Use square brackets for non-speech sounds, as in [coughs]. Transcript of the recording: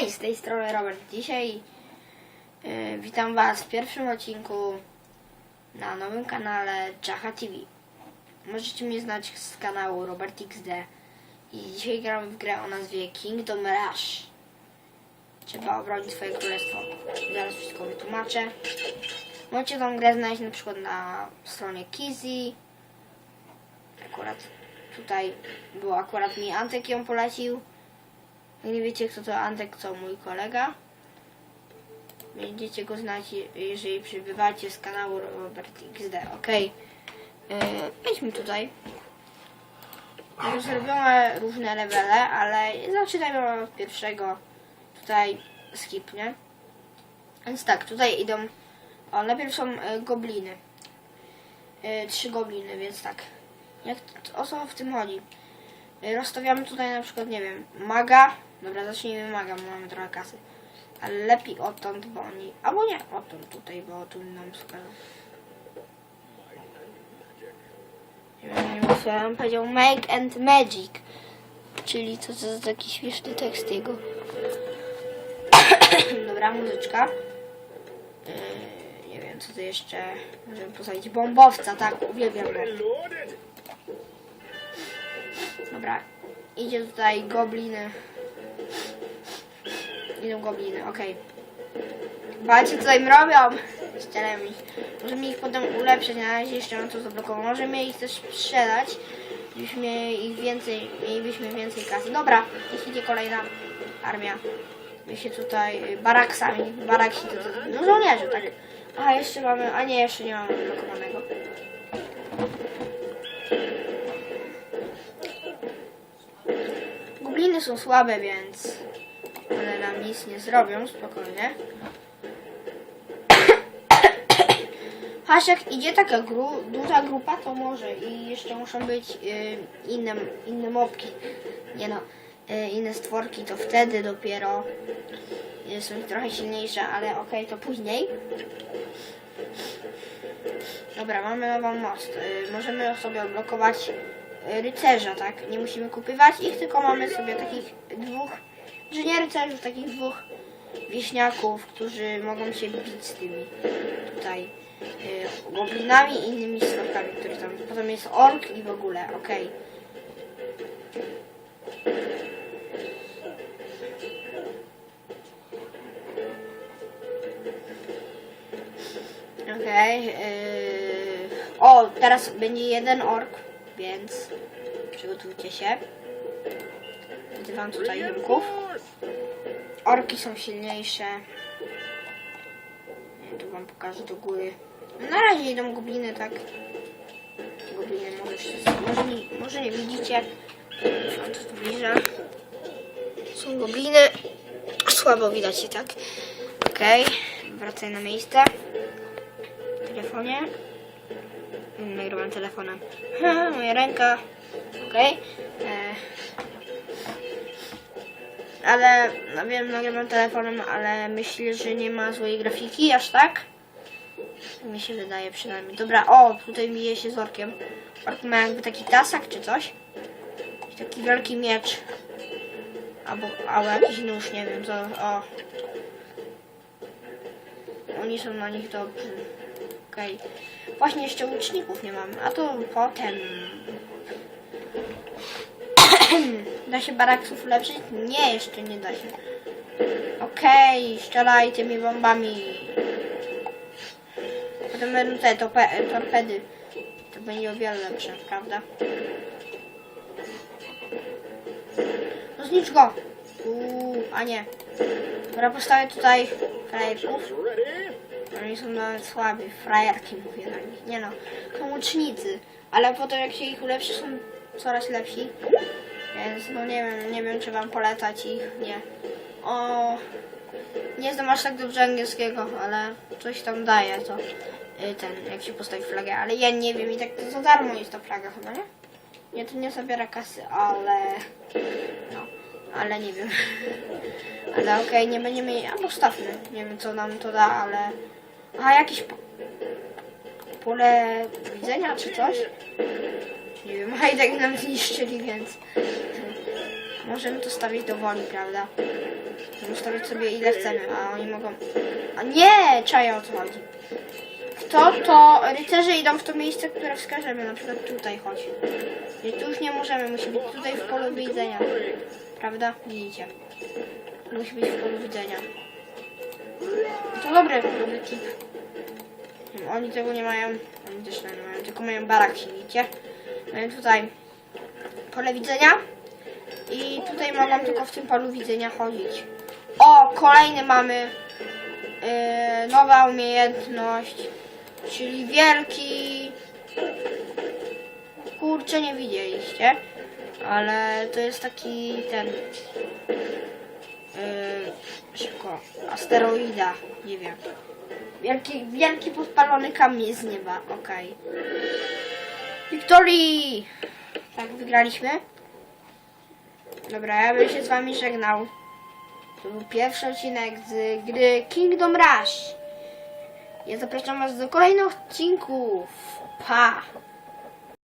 Hej, z tej strony Robert. Dzisiaj e, witam Was w pierwszym odcinku na nowym kanale Czacha TV. Możecie mnie znać z kanału Robert XD. I dzisiaj gramy w grę o nazwie Kingdom Rush. Trzeba obronić swoje królestwo. Zaraz wszystko wytłumaczę. Możecie tą grę znaleźć na przykład na stronie Kizy. Akurat tutaj było akurat mi Antek ją polecił. Jak nie wiecie kto to Antek, to mój kolega. Będziecie go znać, je- jeżeli przybywacie z kanału Robert XD. Ok. Yy, tutaj. Już zrobione różne levele, ale zaczynajmy od pierwszego. Tutaj skip, nie? Więc tak, tutaj idą. O, najpierw są e, gobliny. E, trzy gobliny, więc tak. Jak, o co w tym chodzi? Y, Rozstawiamy tutaj na przykład, nie wiem, maga. Dobra, zacznijmy maga, bo mamy trochę kasy. Ale lepiej odtąd, bo oni... Albo nie, odtąd tutaj, bo tu nam. Nie nie wiem, on powiedział make and magic. Czyli co to za taki śmieszny tekst jego. [coughs] Dobra, muzyczka. Yy, nie wiem, co tu jeszcze... Możemy posadzić bombowca, tak, uwielbiam go. Dobra. Idzie tutaj gobliny. Idą gobliny, okej. Walcie co im robią! Ścielemy ich. Możemy ich potem ulepszyć, na razie jeszcze na to zablokował. Możemy ich też sprzedać, żebyśmy ich więcej, mielibyśmy więcej kasy. Dobra, niech idzie kolejna armia. My się tutaj y, baraksami, baraksi to, to no żołnierze, tak. A jeszcze mamy, a nie, jeszcze nie mamy blokowanego. Gobliny są słabe, więc nic nie zrobią, spokojnie. Hasiak idzie taka gru, duża grupa, to może i jeszcze muszą być y, inne, inne mopki, nie no, y, inne stworki, to wtedy dopiero są trochę silniejsze, ale okej, to później. Dobra, mamy nową most. Y, możemy sobie odblokować y, rycerza, tak? Nie musimy kupywać ich, tylko mamy sobie takich dwóch, że nie rycerzów, takich dwóch wieśniaków, którzy mogą się bić z tymi tutaj y, goblinami i innymi stworkami, które tam. Potem jest ork i w ogóle, okej. Okej. yy, O, teraz będzie jeden ork, więc przygotujcie się. Wzywam tutaj rynków. Orki są silniejsze. Nie, Tu wam pokażę do góry. Na razie idą gobliny, tak. Gobliny może, jeszcze- może, może nie widzicie. Wam to zbliża. Są gobliny. Słabo widać je, tak? Okej, wracaj na miejsce telefonie. Mm, Nagrywam telefonem. Ha, [laughs] moja ręka. Okej. E, Ale, no wiem, nagrywam telefonem, ale myślę, że nie ma złej grafiki, aż tak. Mi się wydaje przynajmniej. Dobra, o, tutaj bije się z orkiem. Ork ma jakby taki tasak czy coś. Taki wielki miecz. Albo, albo jakiś nóż, nie wiem, co. O. Oni są na nich dobrzy. Okej. Właśnie jeszcze łuczników nie mam, a to potem. Da się baraksów ulepszyć? Nie, jeszcze nie da się. Okej, strzelaj tymi bombami. Potem te tope, torpedy. To będzie o wiele lepsze, prawda? No znicz go! Uuu, a nie. Dobra, postawię tutaj frajerków. Oni są nawet słabi, frajerki mówię na nich. Nie no, są łucznicy, ale potem jak się ich ulepszy są coraz lepsi. Więc no nie wiem, nie wiem czy wam polecać ich, nie. O, nie znam aż tak dobrze angielskiego, ale coś tam daje to y, ten, jak się postawi flagę, ale ja nie wiem i tak to za darmo jest ta flaga chyba, nie? Nie, to nie zabiera kasy, ale no, ale nie wiem. [laughs] Ale okej, nie będziemy jej, albo stawmy, nie wiem co nam to da, ale a jakieś po... pole widzenia czy coś? Nie wiem, tak nam zniszczyli, więc Możemy to stawić do woli, prawda? Możemy stawiać sobie ile chcemy, a oni mogą... A nie! Czaję o co chodzi. Kto to... Rycerze idą w to miejsce, które wskażemy. Na przykład tutaj chodź. I tu już nie możemy, musi być tutaj w polu widzenia. Prawda? Widzicie. Musi być w polu widzenia. To dobre, dobry tip. Oni tego nie mają. Oni też nie mają, tylko mają barak, widzicie? Mają tutaj pole widzenia. I tutaj mogą tylko w tym polu widzenia chodzić. O, kolejny mamy yy, nowa umiejętność, czyli wielki. Kurczę, nie widzieliście, ale to jest taki ten. Yy, szybko, asteroida, nie wiem. Wielki, wielki podpalony kamień z nieba, okej. Wiktorii! Tak, wygraliśmy. Dobra, ja bym się z wami żegnał. To był pierwszy odcinek z gry Kingdom Rush. Ja zapraszam was do kolejnych odcinków. Pa!